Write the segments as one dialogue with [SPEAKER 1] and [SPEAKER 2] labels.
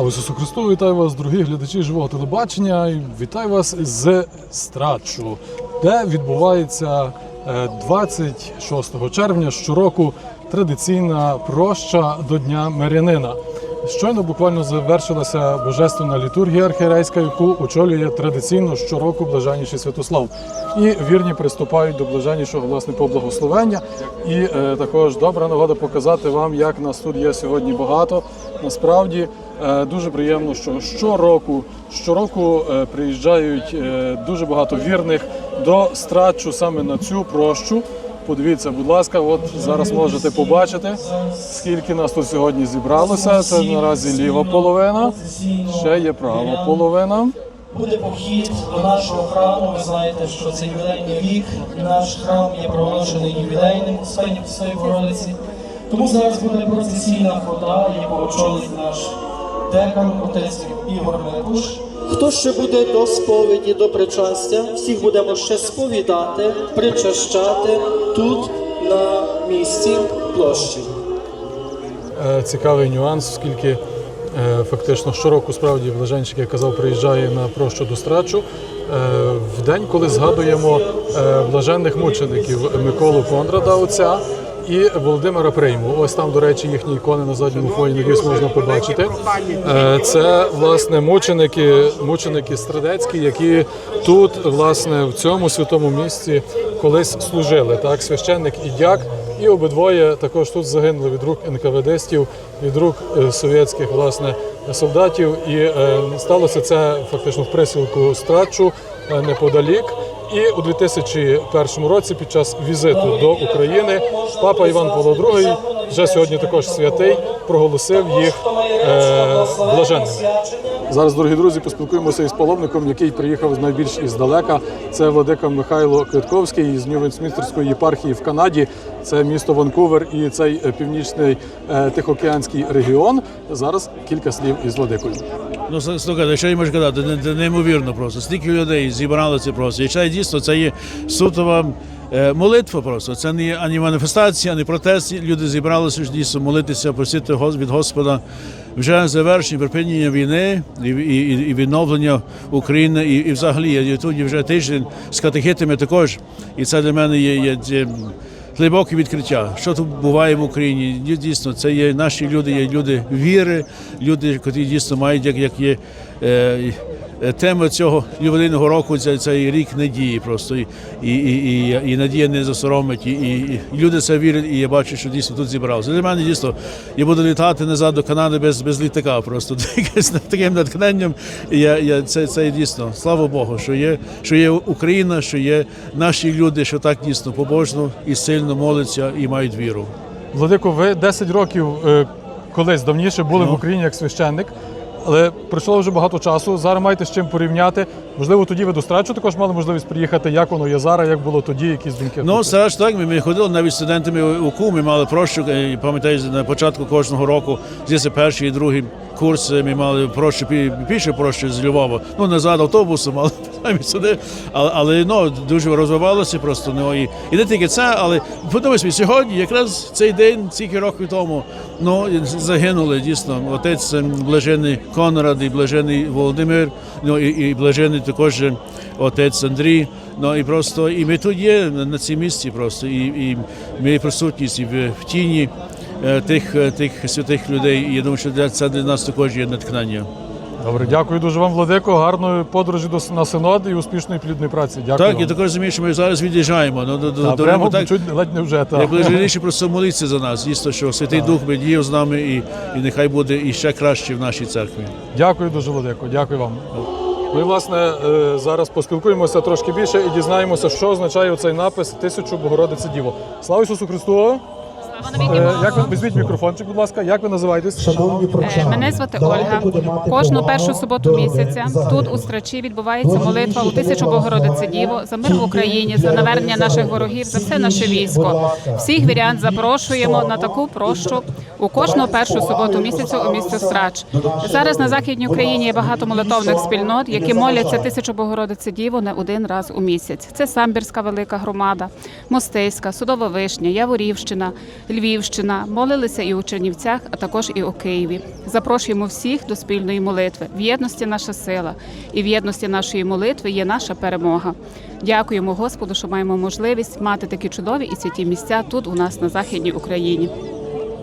[SPEAKER 1] Слава Ісусу Христу! Вітаю вас, дорогі глядачі живого телебачення. і Вітаю вас з Страчу, де відбувається е, 26 червня щороку традиційна проща до Дня Мирянина. Щойно буквально завершилася божественна літургія архієрейська, яку очолює традиційно щороку блаженніший Святослав. І вірні приступають до блаженнішого власне поблагословення. І е, також добра нагода показати вам, як нас тут є сьогодні багато. Насправді е, дуже приємно, що щороку, щороку е, приїжджають е, дуже багато вірних до страчу саме на цю прощу. Подивіться, будь ласка, от зараз можете побачити, скільки нас тут сьогодні зібралося. Це наразі ліва половина, ще є права половина.
[SPEAKER 2] Буде похід до нашого храму. Ви знаєте, що це ювілейний рік. Наш храм є проголошений ювілейним у Своїй Богородиці. Тому зараз буде процесійна хода, яку очолить наш декан, отець Ігор Микуш.
[SPEAKER 3] Хто ще буде до сповіді, до причастя, всіх будемо ще сповідати, причащати тут, на місці площі.
[SPEAKER 1] Е, Цікавий нюанс, оскільки е, фактично щороку справді блаженчик, як казав, приїжджає на прощу до страчу. е, В день, коли згадуємо блаженних мучеників Миколу Конрада, отця і Володимира Прийму. Ось там, до речі, їхні ікони на задньому фоні надіюсь, можна побачити. Е, Це власне мученики, мученики страдецькі, які тут, власне, в цьому святому місці колись служили. Так, священник і дяк. І обидвоє також тут загинули від рук НКВДстів, від рук е, совєтських власне солдатів. І е, сталося це фактично в присілку Страчу неподалік. І у 2001 році, під час візиту до України, папа Іван Павло II, вже сьогодні також святий, проголосив їх е, блаженними. Зараз, дорогі друзі, поспілкуємося із паломником, який приїхав найбільш іздалека. Це владика Михайло Квитковський з Нью-Вестмінстерської єпархії в Канаді. Це місто Ванкувер і цей північний е, Тихоокеанський регіон. Зараз кілька слів із владикою.
[SPEAKER 4] Ну, слухайте, що я можу казати, неймовірно просто. Стільки людей зібралося просто. І це дійсно це є сутова молитва просто. Це не ані маніфестація, ані протест. Люди зібралися ж дійсно молитися, просити від Господа вже завершення припинення війни і, і, і відновлення України. І, і взагалі я тут вже тиждень з катехитами також. І це для мене є. є, є глибоке відкриття, що тут буває в Україні. Дійсно, це є наші люди, є люди віри, люди, які дійсно мають, як, як є е, е, тема цього ювілейного року, це, це рік надії просто. І, і, і, і, надія не засоромить. І, і, і люди це вірять, і я бачу, що дійсно тут зібралися. Для мене дійсно я буду літати назад до Канади без, без літака. Просто якось таким натхненням. Я, я, це, це дійсно, слава Богу, що є, що є Україна, що є наші люди, що так дійсно побожно і сильно моляться і мають віру.
[SPEAKER 1] Владико, ви 10 років е, колись давніше були в Україні як священник, але пройшло вже багато часу. Зараз маєте з чим порівняти. Можливо, тоді ви до страчу також мали можливість приїхати. Як воно є зараз, як було тоді, якісь думки?
[SPEAKER 4] Ну, зараз так, ми, ми ходили навіть студентами у КУ, ми мали прощу, е, пам'ятаю, на початку кожного року, здається, перший і другий курс е, ми мали прощу, пі- більше прощу з Львова. Ну, назад автобусом, але самі сюди. Але, але ну, дуже розвивалося просто. Ну, і, і не тільки це, але подивись, сьогодні, якраз цей день, стільки років тому, ну, загинули дійсно отець е, блажений Конрад і блажений Володимир, ну, і, і блажений також е, отець Андрій. Ну і просто і ми тут є на цій місці просто, і, і ми присутність і в, в тіні тих, е, тих святих людей. І я думаю, що для- це для нас також є натхнення.
[SPEAKER 1] Добре, дякую дуже вам, Владико. Гарної подорожі до на синод і успішної плідної праці. Дякую.
[SPEAKER 4] Так,
[SPEAKER 1] вам.
[SPEAKER 4] я також розумію, що ми зараз від'їжджаємо. Ну, до,
[SPEAKER 1] Та,
[SPEAKER 4] до
[SPEAKER 1] прямо
[SPEAKER 4] так,
[SPEAKER 1] чуть ледь не вже так.
[SPEAKER 4] як ближніше просто молитися за нас. Дійсно, що Святий Дух би діяв з нами і, і нехай буде і ще краще в нашій церкві.
[SPEAKER 1] Дякую дуже, Владико. Дякую вам. Ми, власне, е, зараз поспілкуємося трошки більше і дізнаємося, що означає цей напис Тисячу Богородиці Діво. Слава Ісусу Христу! Як ви візьміть мікрофончик, будь ласка, як ви називаєтесь?
[SPEAKER 5] Шановні
[SPEAKER 6] Е,
[SPEAKER 5] прочани,
[SPEAKER 6] Мене звати Ольга. Кожну першу суботу місяця тут у Страчі відбувається молитва у тисячу Богородиці Діво. За мир в Україні, за навернення наших ворогів, за все наше військо. Всіх вірян запрошуємо на таку прощу
[SPEAKER 5] у кожну першу суботу місяцю у місті Страч. Зараз на західній Україні є багато молитовних спільнот, які моляться тисячу Богородиці Діву не один раз у місяць. Це Самбірська велика громада, Мостейська, Судова Вишня, Яворівщина, Львівщина. Молилися і у Чернівцях, а також і у Києві. Запрошуємо всіх до спільної молитви. В єдності наша сила, і в єдності нашої молитви є наша перемога. Дякуємо Господу, що маємо можливість мати такі чудові і святі місця тут у нас на західній Україні.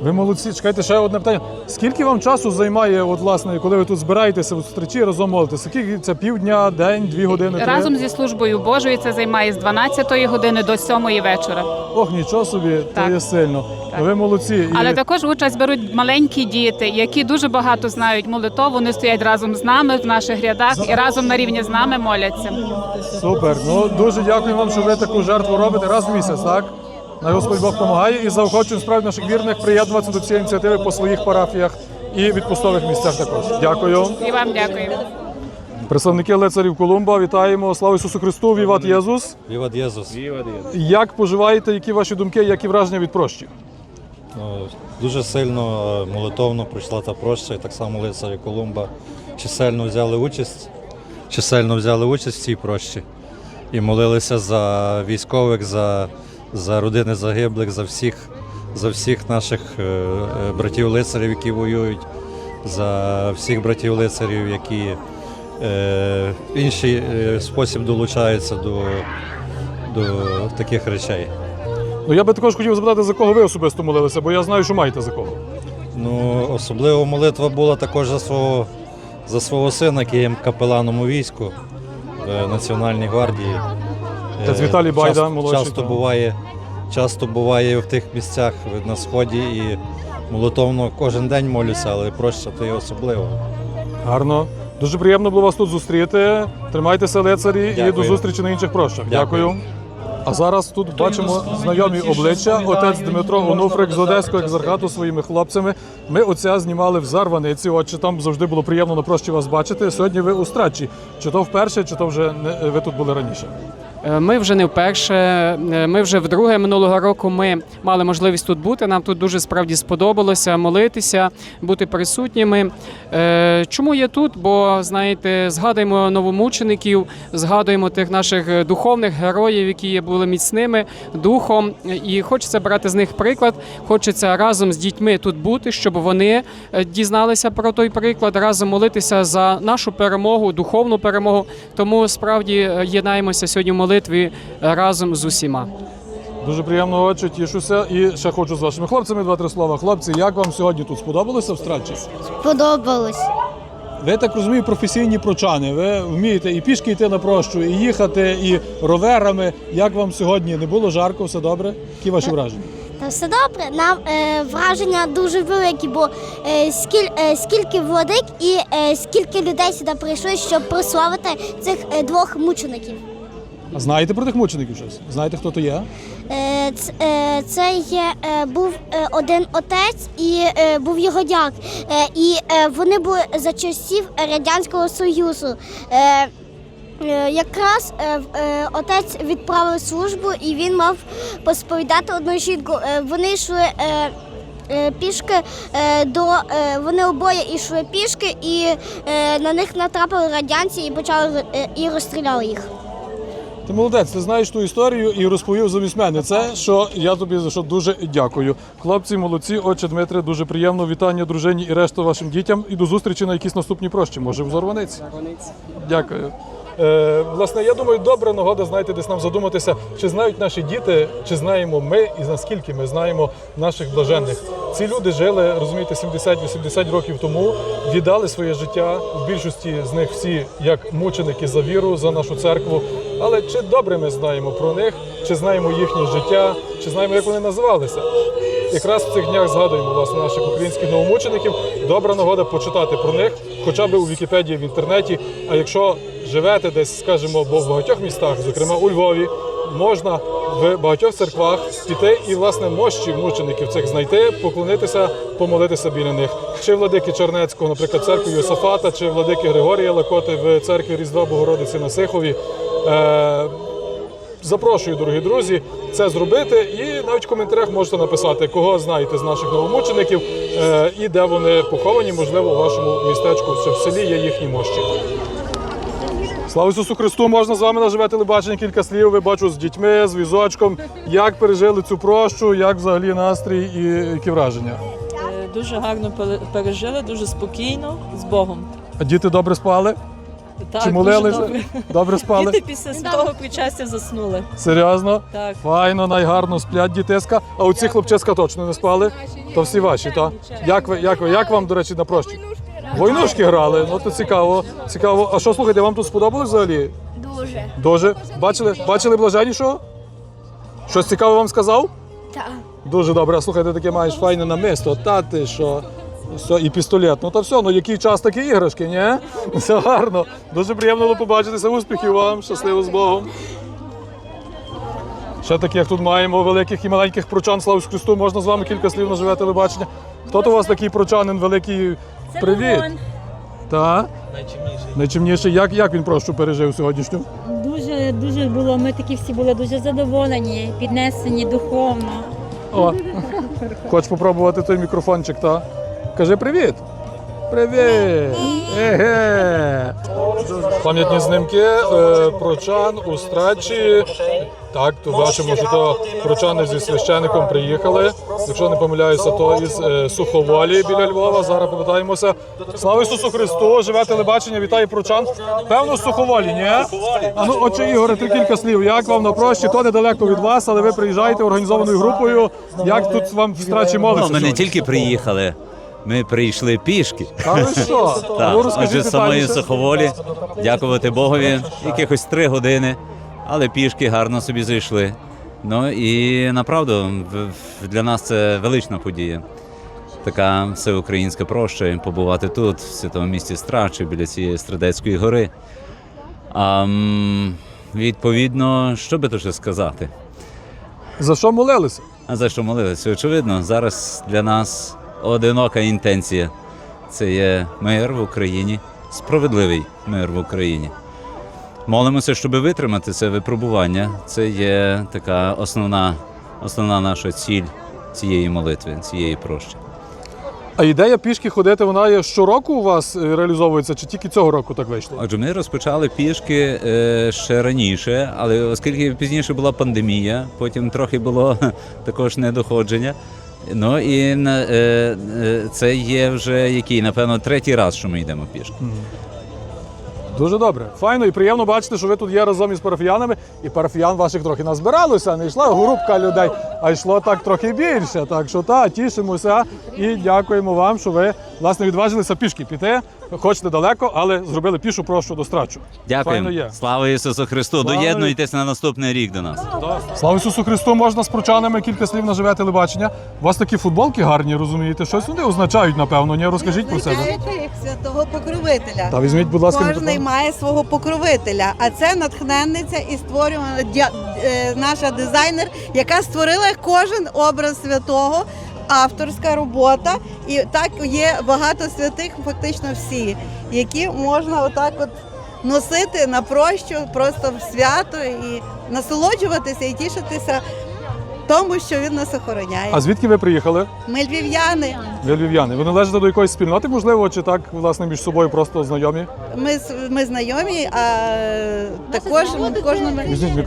[SPEAKER 1] Ви молодці. Чекайте ще одне питання. Скільки вам часу займає, от власне, коли ви тут збираєтеся в зустрічі разом молитеся? Скільки це півдня, день, дві години? три?
[SPEAKER 5] Разом зі службою Божою це займає з 12 години до 7 вечора.
[SPEAKER 1] Ох, нічого собі,
[SPEAKER 5] Так.
[SPEAKER 1] то є сильно.
[SPEAKER 5] Так.
[SPEAKER 1] Ви молодці. І
[SPEAKER 5] Але також участь беруть маленькі діти, які дуже багато знають молитов. Вони стоять разом з нами в наших рядах і разом на рівні з нами моляться.
[SPEAKER 1] Супер. Ну дуже дякую вам, що ви таку жертву робите раз в місяць, так? На Господь Бог допомагає і заохочуємо справді наших вірних приєднуватися до цієї ініціативи по своїх парафіях і відпустових місцях також. Дякую.
[SPEAKER 5] І вам дякую.
[SPEAKER 1] Представники лицарів Колумба, вітаємо. Слава Ісусу Христу! Віват Єзус!
[SPEAKER 6] Віват Єсус.
[SPEAKER 1] Як поживаєте? Які ваші думки, які враження від прощі?
[SPEAKER 6] Ну, Дуже сильно е, молитовно пройшла та проща, і так само лицарі Колумба чисельно взяли участь, чисельно взяли участь в цій прощі і молилися за військових, за, за родини загиблих, за всіх, за всіх наших е, е, братів лицарів, які воюють, за всіх братів лицарів, які е, в інший спосіб долучаються до, до таких речей.
[SPEAKER 1] Ну я би також хотів запитати, за кого ви особисто молилися, бо я знаю, що маєте за кого.
[SPEAKER 6] Ну, особливо молитва була також за свого, за свого сина, який є капеланом у війську в Національній гвардії. Е,
[SPEAKER 1] Віталій Байда,
[SPEAKER 6] часто,
[SPEAKER 1] молодший,
[SPEAKER 6] часто буває, часто буває в тих місцях на сході і молитовно кожен день молюся, але прощати особливо.
[SPEAKER 1] Гарно. Дуже приємно було вас тут зустріти. Тримайтеся, лицарі, і до зустрічі на інших прощах.
[SPEAKER 6] Дякую.
[SPEAKER 1] Дякую. А зараз тут бачимо знайомі обличчя. Отець Дмитро Онуфрик з Одеського екзархату своїми хлопцями. Ми отця знімали в Зарваниці. Отче, там завжди було приємно на прощі вас бачити. Сьогодні ви у страчі. Чи то вперше, чи то вже не ви тут були раніше?
[SPEAKER 7] Е, Ми вже не вперше. е, Ми вже вдруге минулого року ми мали можливість тут бути. Нам тут дуже справді сподобалося молитися, бути присутніми. Е, Чому я тут? Бо знаєте, згадуємо новомучеників, згадуємо тих наших духовних героїв, які були міцними духом, і хочеться брати з них приклад. Хочеться разом з дітьми тут бути, щоб вони дізналися про той приклад, разом молитися за нашу перемогу, духовну перемогу. Тому справді єднаємося сьогодні в е, разом з усіма.
[SPEAKER 1] Дуже приємно очі, тішуся. І ще хочу з вашими хлопцями два-три слова. Хлопці, як вам сьогодні тут сподобалося в страчі?
[SPEAKER 8] Сподобалось.
[SPEAKER 1] Ви так розумію, професійні прочани. Ви вмієте і пішки йти на прощу, і їхати, і роверами. Як вам сьогодні? Не було жарко, все добре? Які ваші враження?
[SPEAKER 8] Та все добре. Нам е, враження дуже великі, бо е, скіль, е, скільки владик і е, скільки людей сюди прийшли, щоб прославити цих е, двох мучеників.
[SPEAKER 1] А знаєте про тих мучеників щось? Знаєте, хто то є?
[SPEAKER 8] Е, е, це є, е, був е, один отець і був його дяк. І вони були за часів Радянського Союзу. Якраз отець відправив службу і він мав посповідати одну жінку. Вони йшли пішки до вони обоє йшли пішки, і на них натрапили радянці і почали і розстріляли їх.
[SPEAKER 1] Ти молодець, ти знаєш ту історію і розповів замість мене. Це що я тобі за що дуже дякую. Хлопці, молодці, отче Дмитре, дуже приємно. Вітання дружині і решту вашим дітям. І до зустрічі на якісь наступні прощі. Може, в Зорваниці. Дякую. Е, власне, я думаю, добра нагода, знаєте, десь нам задуматися, чи знають наші діти, чи знаємо ми і наскільки ми знаємо наших блаженних. Ці люди жили, розумієте, 70-80 років тому, віддали своє життя. В більшості з них всі як мученики за віру, за нашу церкву. Але чи добре ми знаємо про них, чи знаємо їхнє життя, чи знаємо, як вони називалися? Якраз в цих днях згадуємо власне наших українських новомучеників. Добра нагода почитати про них, хоча б у Вікіпедії в інтернеті. А якщо живете десь, скажімо, бо в багатьох містах, зокрема у Львові, можна в багатьох церквах піти і власне мощі мучеників цих знайти, поклонитися, помолитися біля них. Чи владики Чернецького, наприклад, церкви Йосафата, чи владики Григорія Лакоти в церкві Різдва Богородиці на Сихові. Запрошую, дорогі друзі, це зробити. І навіть в коментарях можете написати, кого знаєте з наших новомучеників е, і де вони поховані, можливо, у вашому містечку чи в селі є їхні мощі. Слава Ісусу Христу! Можна з вами на живе телебачення кілька слів. Ви бачу з дітьми, з візочком. Як пережили цю прощу, як взагалі настрій і які враження?
[SPEAKER 9] Е, Дуже гарно пере- пережили, дуже спокійно, з Богом.
[SPEAKER 1] А діти добре спали?
[SPEAKER 9] Так,
[SPEAKER 1] Чи молилися?
[SPEAKER 9] добре.
[SPEAKER 1] Добре спали?
[SPEAKER 9] Діти після святого причастя заснули.
[SPEAKER 1] Серйозно?
[SPEAKER 9] Так.
[SPEAKER 1] Файно, найгарно сплять дітиська. А оці хлопчиська точно не спали? То всі ваші, так? Як ви, як ви, як вам, до речі, на прощі? Войнушки грали, ну то цікаво. Цікаво. А що слухайте, вам тут сподобалось взагалі?
[SPEAKER 8] Дуже.
[SPEAKER 1] Дуже. Бачили? Бачили блаженнішого? Щось цікаве вам сказав?
[SPEAKER 8] Так.
[SPEAKER 1] Дуже добре. А слухай, ти таке маєш файне намисто, та ти що? Все, і пістолет. Ну то все, ну який час такі іграшки, ні? Все гарно. Дуже приємно було побачитися. Успіхів вам, щасливо з Богом. Ще таких тут маємо великих і маленьких прочан. Слава Христу. Можна з вами кілька слів на живе телебачення. Хто то у вас такий прочанин великий? Привіт. Так? Найчимніший. Найчимніший. Як, як він прощу пережив сьогоднішню?
[SPEAKER 10] Дуже дуже було. Ми такі всі були дуже задоволені, піднесені духовно.
[SPEAKER 1] О, хочеш попробувати той мікрофончик, та? Кажи привіт. Привіт! Еге! Пам'ятні знімки е, прочан у страчі. Так, то бачимо, що то прочани зі священником приїхали. Якщо не помиляюся, то із е, Суховолі біля Львова. Зараз попитаємося. Слава Ісусу Христу! Живе телебачення, вітає прочан. Певно, з Суховолі, ні? А ну, отче Ігоре, три кілька слів. Як вам на прощі? То недалеко від вас, але ви приїжджаєте організованою групою. Як тут вам в страчі молиться?
[SPEAKER 11] Ну, ми не
[SPEAKER 1] сьогодні?
[SPEAKER 11] тільки приїхали, ми прийшли пішки.
[SPEAKER 1] А ви що?
[SPEAKER 11] Так,
[SPEAKER 1] Ну, розкажіть
[SPEAKER 11] отже, з самої
[SPEAKER 1] детальніше.
[SPEAKER 11] Суховолі, дякувати Богові, якихось три години, але пішки гарно собі зайшли. Ну і направду в- в- для нас це велична подія. Така всеукраїнська проща і побувати тут, в святому місті Страчі, біля цієї Страдецької гори. А, м, відповідно, що би то ще сказати?
[SPEAKER 1] За що молилися?
[SPEAKER 11] А за що молилися? Очевидно, зараз для нас одинока інтенція. Це є мир в Україні, справедливий мир в Україні. Молимося, щоб витримати це випробування. Це є така основна, основна наша ціль цієї молитви, цієї прощі.
[SPEAKER 1] А ідея пішки ходити, вона є щороку у вас е, реалізовується, чи тільки цього року так вийшло?
[SPEAKER 11] Отже, ми розпочали пішки е, ще раніше, але оскільки пізніше була пандемія, потім трохи було також недоходження. Ну і е, е, це є вже який, напевно, третій раз, що ми йдемо пішки.
[SPEAKER 1] Дуже добре. Файно і приємно бачити, що ви тут є разом із парафіянами, і парафіян ваших трохи назбиралося. Не йшла групка людей, а йшло так трохи більше. Так що та тішимося і дякуємо вам, що ви власне відважилися пішки піти. Хочете далеко, але зробили пішу прошу до страчу.
[SPEAKER 11] Дякуємо. Слава Ісусу Христу!
[SPEAKER 1] Слава
[SPEAKER 11] Доєднуйтесь на наступний рік до нас.
[SPEAKER 1] Слава Ісусу Христу! Можна з прочанами кілька слів на живе телебачення. У вас такі футболки гарні, розумієте? Щось вони означають, напевно. Ні, розкажіть про себе.
[SPEAKER 12] Святого покровителя.
[SPEAKER 1] Та візьміть, будь ласка,
[SPEAKER 12] Кожний має свого покровителя, а це натхненниця і створювана е, наша дизайнер, яка створила кожен образ святого. Авторська робота, і так є багато святих, фактично всі, які можна отак от носити на прощу, просто в свято і насолоджуватися і тішитися тому, що він нас охороняє.
[SPEAKER 1] А звідки ви приїхали?
[SPEAKER 12] Ми львів'яни.
[SPEAKER 1] Ви львів'яни. Ви належите до якоїсь спільноти, можливо, чи так власне між собою просто знайомі?
[SPEAKER 12] Ми, з- ми знайомі, а також кожному
[SPEAKER 1] Візьміть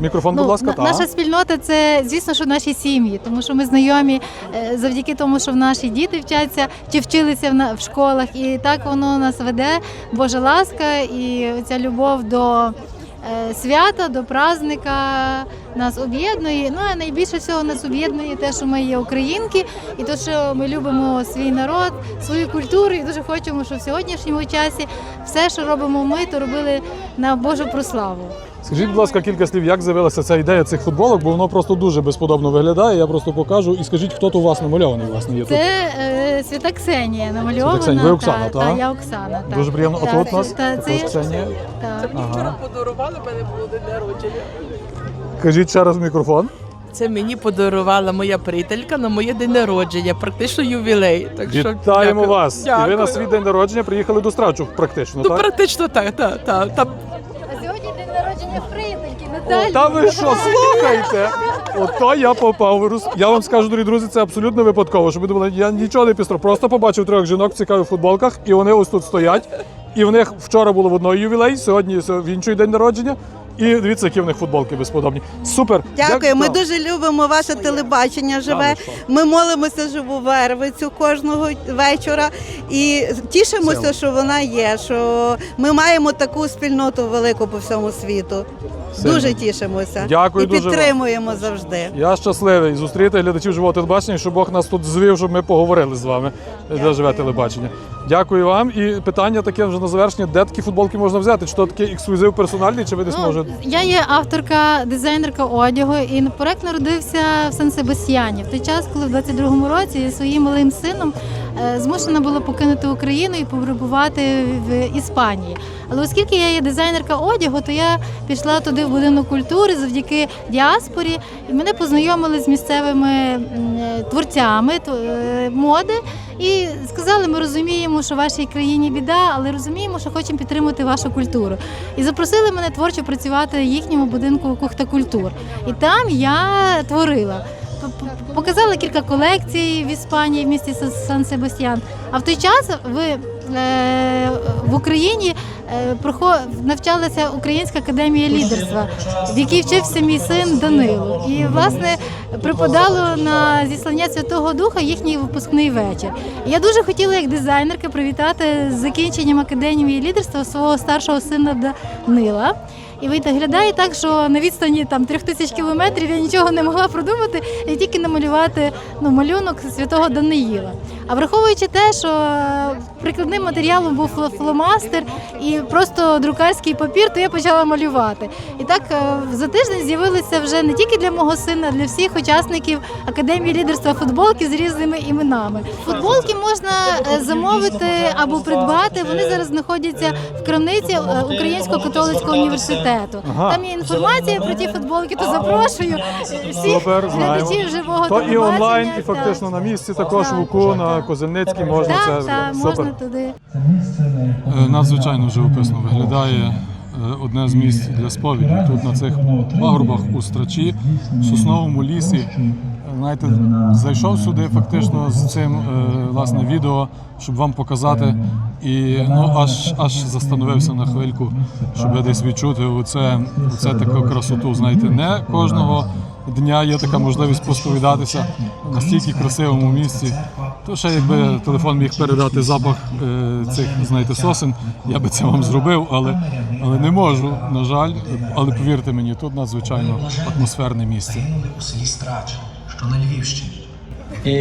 [SPEAKER 1] мікрофон. Мікрофон, будь
[SPEAKER 10] Ну,
[SPEAKER 1] ласка, та.
[SPEAKER 10] наша спільнота це, звісно, що наші сім'ї, тому що ми знайомі е, завдяки тому, що в наші діти вчаться чи вчилися в, школах, і так воно нас веде, Божа ласка і ця любов до е, свята, до праздника нас об'єднує. Ну а найбільше всього нас об'єднує те, що ми є українки, і те, що ми любимо свій народ, свою культуру, і дуже хочемо, щоб в сьогоднішньому часі все, що робимо ми, то робили на Божу прославу.
[SPEAKER 1] Скажіть, будь ласка, кілька слів, як з'явилася ця ідея цих футболок, бо воно просто дуже безподобно виглядає. Я просто покажу. І скажіть, хто тут у вас намальований, власне, є тут.
[SPEAKER 10] Це е, свята Ксенія намальована.
[SPEAKER 1] Свята Ксенія. Ви Оксана,
[SPEAKER 10] та,
[SPEAKER 1] та?
[SPEAKER 10] та, я Оксана. Так.
[SPEAKER 1] Дуже приємно. А
[SPEAKER 10] Так,
[SPEAKER 1] тут у нас
[SPEAKER 10] та, це
[SPEAKER 1] також
[SPEAKER 10] я-
[SPEAKER 1] Ксенія.
[SPEAKER 10] Так.
[SPEAKER 1] Ага.
[SPEAKER 9] подарували, мене було день народження.
[SPEAKER 1] Кажіть ще раз в мікрофон.
[SPEAKER 9] Це мені подарувала моя приятелька на моє день народження, практично ювілей. Так що
[SPEAKER 1] Вітаємо
[SPEAKER 9] дякую.
[SPEAKER 1] вас. І ви
[SPEAKER 9] Дякую.
[SPEAKER 1] на свій день народження приїхали до страчу, практично,
[SPEAKER 9] Ну,
[SPEAKER 1] так?
[SPEAKER 9] практично так, так, так. Там
[SPEAKER 10] А сьогодні день народження приятельки Далі.
[SPEAKER 1] Та ви що, слухайте? Ото я попав. Рус- Я вам скажу, дорогі друзі, це абсолютно випадково. Щоб ви думали, я нічого не пістро. Просто побачив трьох жінок в цікавих футболках, і вони ось тут стоять. І в них вчора було в одної ювілей, сьогодні в інший день народження. І дивіться, які в них футболки безподобні. Супер.
[SPEAKER 12] Дякую. Ми
[SPEAKER 1] Так.
[SPEAKER 12] дуже любимо ваше телебачення живе.
[SPEAKER 1] Та ви що?
[SPEAKER 12] Ми молимося живу вервицю кожного вечора і тішимося, що вона є. Що ми маємо таку спільноту велику по всьому світу.
[SPEAKER 1] Сильно.
[SPEAKER 12] Дуже тішимося
[SPEAKER 1] Дякую
[SPEAKER 12] і
[SPEAKER 1] дуже вам.
[SPEAKER 12] підтримуємо завжди.
[SPEAKER 1] Я щасливий зустріти глядачів живого телебачення, і щоб Бог нас тут звів, щоб ми поговорили з вами, де живе телебачення. Дякую вам. І питання таке вже на завершення: де такі футболки можна взяти? Чи то такий ексклюзив персональний, чи ви десь
[SPEAKER 10] Ну,
[SPEAKER 1] можете?
[SPEAKER 10] я є авторка, дизайнерка одягу, і проект народився в Сан Себастьяні. В той час, коли в 22-му році я своїм малим сином е, змушена була покинути Україну і перебувати в Іспанії. Але оскільки я є дизайнерка одягу, то я пішла туди в будинок культури завдяки діаспорі, і мене познайомили з місцевими творцями е, моди. І сказали, ми розуміємо, що в вашій країні біда, але розуміємо, що хочемо підтримати вашу культуру. І запросили мене творчо працювати в їхньому будинку Кухта культур. І там я творила. Показала кілька колекцій в Іспанії в місті Сан- Сан-Себастьян. А в той час ви в Україні е, навчалася Українська академія лідерства, в якій вчився мій син Данило. І власне припадало на зіслання Святого Духа їхній випускний вечір. Я дуже хотіла як дизайнерка привітати з закінченням академії лідерства свого старшого сина Данила. І виглядає так, що на відстані там трьох тисяч кілометрів я нічого не могла продумати, і тільки намалювати ну, малюнок святого Даниїла. А враховуючи те, що е, прикладним матеріалом був фломастер і просто друкарський папір, то я почала малювати. І так е, за тиждень з'явилися вже не тільки для мого сина, а для всіх учасників академії лідерства футболки з різними іменами. Футболки можна е, замовити або придбати. Вони зараз знаходяться в крамниці Українського католицького університету. Там є інформація про ті футболки, то запрошую всіх глядачів живого
[SPEAKER 1] То і онлайн, і фактично на місці також в
[SPEAKER 10] Так.
[SPEAKER 1] На Козельницькій можна
[SPEAKER 10] Так,
[SPEAKER 1] це
[SPEAKER 10] так,
[SPEAKER 1] супер.
[SPEAKER 10] можна туди.
[SPEAKER 1] Е, Надзвичайно живописно виглядає е, одне з місць для сповіді. Тут на цих пагорбах у страчі, в сосновому лісі. Е, Знаєте, зайшов сюди фактично з цим е, власне відео, щоб вам показати. І ну аж аж застановився на хвильку, щоб десь відчути оце, оце таку красоту. Знаєте, не кожного дня є така можливість посповідатися настільки красивому місці. То ще якби телефон міг передати запах е, цих, знаєте, сосен, я би це вам зробив, але, але не можу, на жаль. Але повірте мені, тут надзвичайно атмосферне місце.
[SPEAKER 2] що на Львівщині.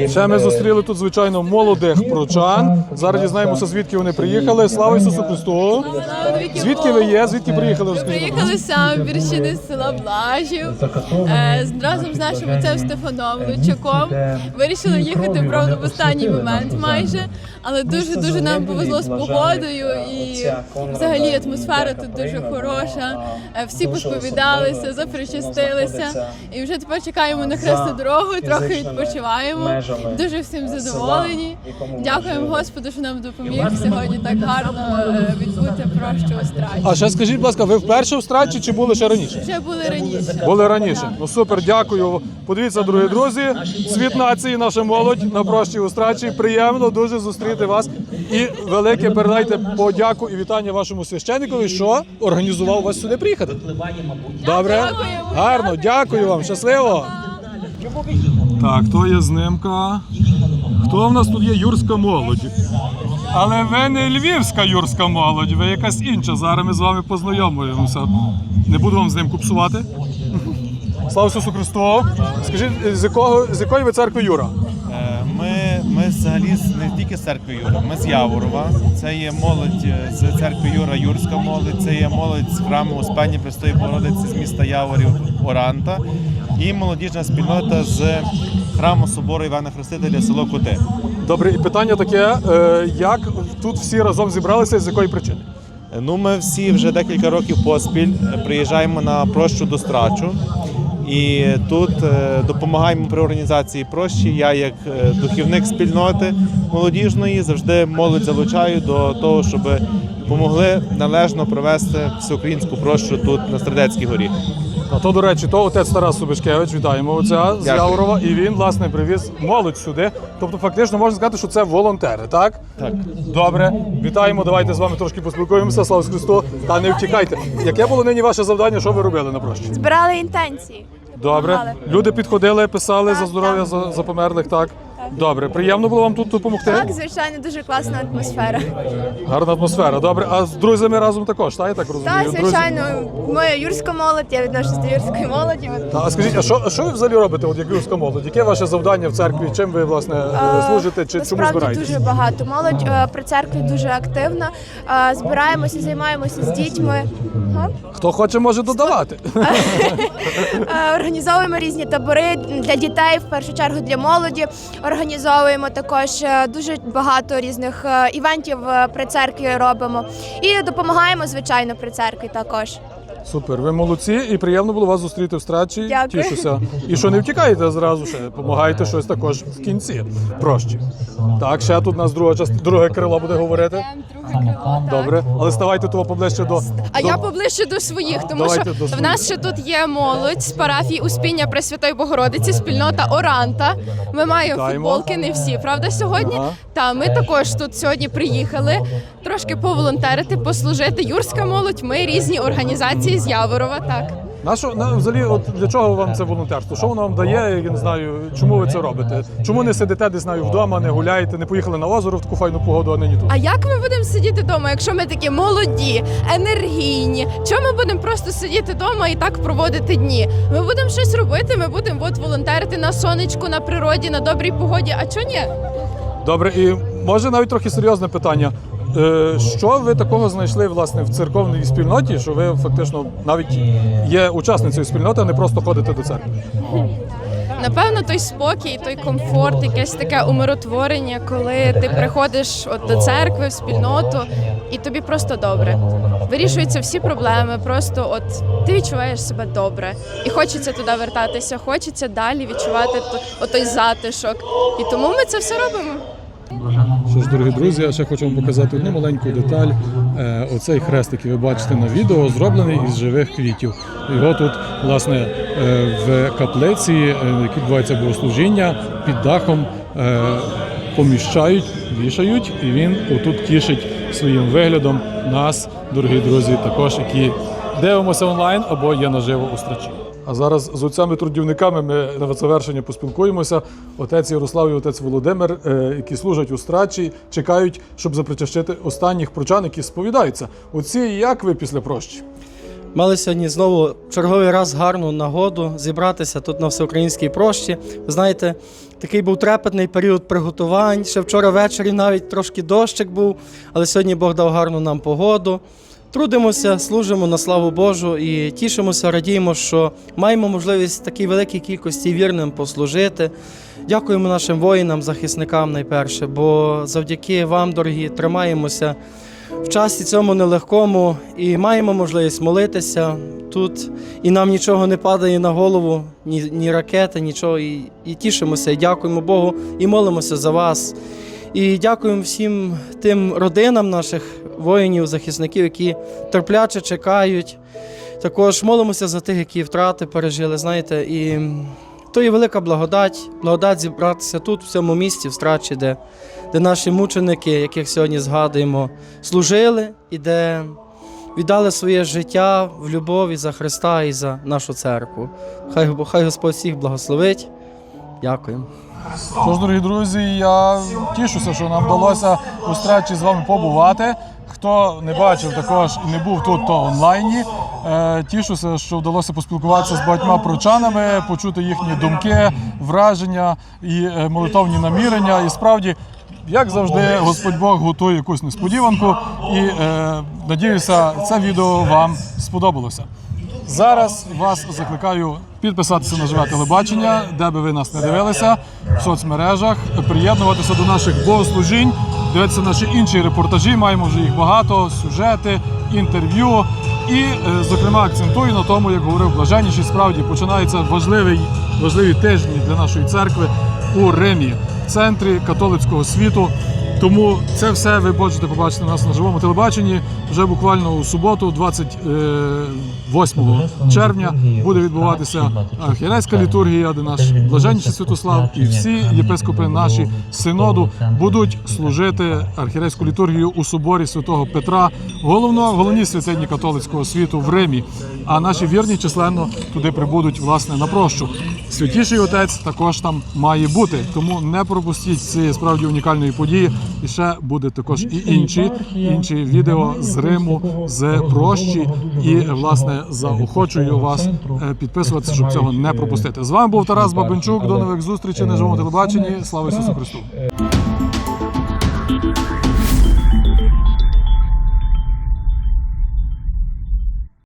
[SPEAKER 1] Ще ми зустріли тут, звичайно, молодих прочан. Зараз дізнаємося, звідки вони приїхали. Слава Ісусу Христу! Звідки ви є? Звідки приїхали? Ми.
[SPEAKER 13] Приїхали сам вірщини з села Блажів е, разом з нашим отцем Стефаном Лучаком. Вирішили їхати правда в останній момент майже, але дуже дуже нам повезло з погодою і взагалі атмосфера тут дуже хороша. Е, Всі посповідалися, запричастилися. І вже тепер чекаємо на хресну дорогу, трохи відпочиваємо. Дуже всім задоволені. Дякуємо Господу, що нам допоміг сьогодні так гарно е, відбути прощу страті.
[SPEAKER 1] А ще скажіть, будь ласка, ви вперше в страчі чи були ще раніше?
[SPEAKER 13] Вже були раніше.
[SPEAKER 1] Були раніше. Ну супер, дякую. Подивіться, дорогі друзі. Світ нації, наша молодь на прощі у страчі. Приємно дуже зустріти вас. І велике передайте подяку і вітання вашому священникові, що організував вас сюди приїхати. Добре? Гарно, дякую вам, щасливо. Так, то є знимка. Хто в нас тут є юрська молодь? Але ви не львівська юрська молодь, ви якась інша. Зараз ми з вами познайомимося. Не буду вам з ним купсувати. Слава Ісусу Христу! Скажіть, з якого з якої ви церкви Юра?
[SPEAKER 14] Е, Ми, взагалі не тільки з церкви Юра, ми з Яворова. Це є молодь е, з церкви Юра, Юрська молодь, це є молодь з храму Успені Престої Богородиці з міста Яворів Оранта і молодіжна спільнота з храму собору Івана Хрестителя село Кути.
[SPEAKER 1] Добре, і питання таке: е, як тут всі разом зібралися, з якої причини?
[SPEAKER 14] Ну, ми всі вже декілька років поспіль е, приїжджаємо на прощу до страчу. І тут е, допомагаємо при організації прощі. Я, як е, духівник спільноти молодіжної, завжди молодь залучаю до того, щоб допомогли належно провести всеукраїнську прощу тут на Страдецькій горі.
[SPEAKER 1] А то, до речі, то отець Тарас Собишкевич, вітаємо отця з
[SPEAKER 14] Дякую.
[SPEAKER 1] Яворова, і він, власне, привіз молодь сюди. Тобто, фактично можна сказати, що це волонтери, так?
[SPEAKER 14] Так.
[SPEAKER 1] Добре, вітаємо. Давайте з вами трошки поспілкуємося. Слава Христу. Та не втікайте. Яке було нині ваше завдання? Що ви робили на прощі?
[SPEAKER 13] Збирали інтенції.
[SPEAKER 1] Добре. Люди підходили, писали за здоров'я за, за померлих, так? Добре. Приємно було вам тут допомогти?
[SPEAKER 13] Так, звичайно, дуже класна атмосфера.
[SPEAKER 1] Гарна атмосфера. Добре. А з друзями разом також, так? Я так розумію.
[SPEAKER 13] Так,
[SPEAKER 1] Друзі?
[SPEAKER 13] звичайно, моя юрська молодь, я відношусь до юрської молоді.
[SPEAKER 1] Та, а скажіть, а що, а що ви взагалі робите, от як юрська молодь? Яке ваше завдання в церкві? Чим ви власне е, служите? Чи чому
[SPEAKER 13] Насправді
[SPEAKER 1] збираєтесь?
[SPEAKER 13] дуже багато. Молодь е, при церкві дуже активна. Е, Збираємося, займаємося з дітьми. Га?
[SPEAKER 1] Хто хоче, може додавати.
[SPEAKER 13] Е, Організовуємо різні табори для дітей, в першу чергу для молоді. Організовуємо також е, дуже багато різних е, івентів е, при церкві робимо. І допомагаємо, звичайно, при церкві також.
[SPEAKER 1] Супер, ви молодці, і приємно було вас зустріти в страчі.
[SPEAKER 13] Дякую.
[SPEAKER 1] Тішуся. І що не втікаєте зразу ще, допомагаєте щось також в кінці. Прощі. Так, ще тут у нас друга частина, друге крило буде говорити. Добре, але ставайте того поближче до.
[SPEAKER 15] А
[SPEAKER 1] до...
[SPEAKER 15] я поближче до своїх, тому
[SPEAKER 1] Давайте
[SPEAKER 15] що
[SPEAKER 1] до
[SPEAKER 15] в
[SPEAKER 1] своїх.
[SPEAKER 15] нас ще тут є молодь з парафії Успіння Пресвятої Богородиці, спільнота Оранта. Ми маємо
[SPEAKER 1] Вітаємо.
[SPEAKER 15] футболки, не всі, правда, сьогодні?
[SPEAKER 1] Ага.
[SPEAKER 15] Та ми також тут сьогодні приїхали трошки поволонтерити, послужити. Юрська молодь, ми різні організації з Яворова. Так.
[SPEAKER 1] На що на взагалі, от для чого вам це волонтерство? Що воно вам дає? Я не знаю, чому ви це робите? Чому не сидите десь знаю вдома, не гуляєте, не поїхали на озеро в таку файну погоду, а нині тут?
[SPEAKER 15] А як ми будемо сидіти вдома, якщо ми такі молоді, енергійні? Чому ми будемо просто сидіти вдома і так проводити дні? Ми будемо щось робити. Ми будемо от волонтерити на сонечку, на природі, на добрій погоді. А чого ні?
[SPEAKER 1] Добре, і може навіть трохи серйозне питання. Е, Що ви такого знайшли власне в церковній спільноті, що ви фактично навіть є учасницею спільноти, а не просто ходите до церкви?
[SPEAKER 15] Напевно, той спокій, той комфорт, якесь таке умиротворення, коли ти приходиш от до церкви в спільноту, і тобі просто добре. Вирішуються всі проблеми. Просто от ти відчуваєш себе добре, і хочеться туди вертатися, хочеться далі відчувати то- той затишок. І тому ми це все робимо.
[SPEAKER 1] Що ж, дорогі друзі, я ще хочу вам показати одну маленьку деталь. Е, Оцей хрест, який ви бачите на відео, зроблений із живих квітів. Його тут, власне, е, в каплиці, е, які відбувається богослужіння, під дахом поміщають, вішають, і він отут тішить своїм виглядом нас, дорогі друзі, також які дивимося онлайн або є наживо у страчі. А зараз з отцями-трудівниками ми на завершення поспілкуємося. Отець Ярослав і отець Володимир, е, які служать у страчі, чекають, щоб запричащити останніх прочан, які сповідаються. Отці, як ви після прощі?
[SPEAKER 3] Мали сьогодні знову черговий раз гарну нагоду зібратися тут на всеукраїнській прощі. Ви знаєте, такий був трепетний період приготувань. Ще вчора ввечері навіть трошки дощик був, але сьогодні Бог дав гарну нам погоду. Трудимося, служимо на славу Божу і тішимося, радіємо, що маємо можливість такій великій кількості вірним послужити. Дякуємо нашим воїнам, захисникам найперше, бо завдяки вам, дорогі, тримаємося в часі цьому нелегкому і маємо можливість молитися тут, і нам нічого не падає на голову, ні, ні ракети, нічого. І, і тішимося, і дякуємо Богу, і молимося за вас. І дякуємо всім тим родинам наших воїнів, захисників, які терпляче чекають. Також молимося за тих, які втрати пережили. Знаєте, і то є велика благодать, благодать зібратися тут, в цьому місті, в Страчі, де, де наші мученики, яких сьогодні згадуємо, служили і де віддали своє життя в любові за Христа і за нашу церкву. Хай, хай Господь всіх благословить. Дякуємо.
[SPEAKER 1] Тож, дорогі друзі, я тішуся, що нам вдалося у страчі з вами побувати. Хто не бачив також і не був тут, то онлайні. Е, Тішуся, що вдалося поспілкуватися з багатьма прочанами, почути їхні думки, враження і е, молитовні намірення. І справді, як завжди, Господь Бог готує якусь несподіванку. І е, надіюся, це відео вам сподобалося. Зараз вас закликаю підписатися на живе телебачення, де би ви нас не дивилися в соцмережах, приєднуватися до наших богослужінь, дивитися наші інші репортажі. Маємо вже їх багато, сюжети, інтерв'ю. І, е, зокрема, акцентую на тому, як говорив Блаженніший, справді починається важливий, важливі тижні для нашої церкви у Римі, в центрі католицького світу. Тому це все ви можете побачити нас на живому телебаченні. Вже буквально у суботу, 28 червня, буде відбуватися архієрейська літургія, де наш блаженніший Святослав і всі єпископи наші синоду будуть служити архієрейську літургію у соборі святого Петра, головно головній святині католицького світу в Римі. А наші вірні численно туди прибудуть власне на прощу. Святіший отець також там має бути, тому не пропустіть цієї справді унікальної події. І ще буде також і інші інші відео з Риму, з прощі. І власне заохочую вас е, підписуватися, щоб цього не пропустити. З вами був Тарас Бабенчук. До нових зустрічей на живому телебаченні. Слава Ісусу Христу!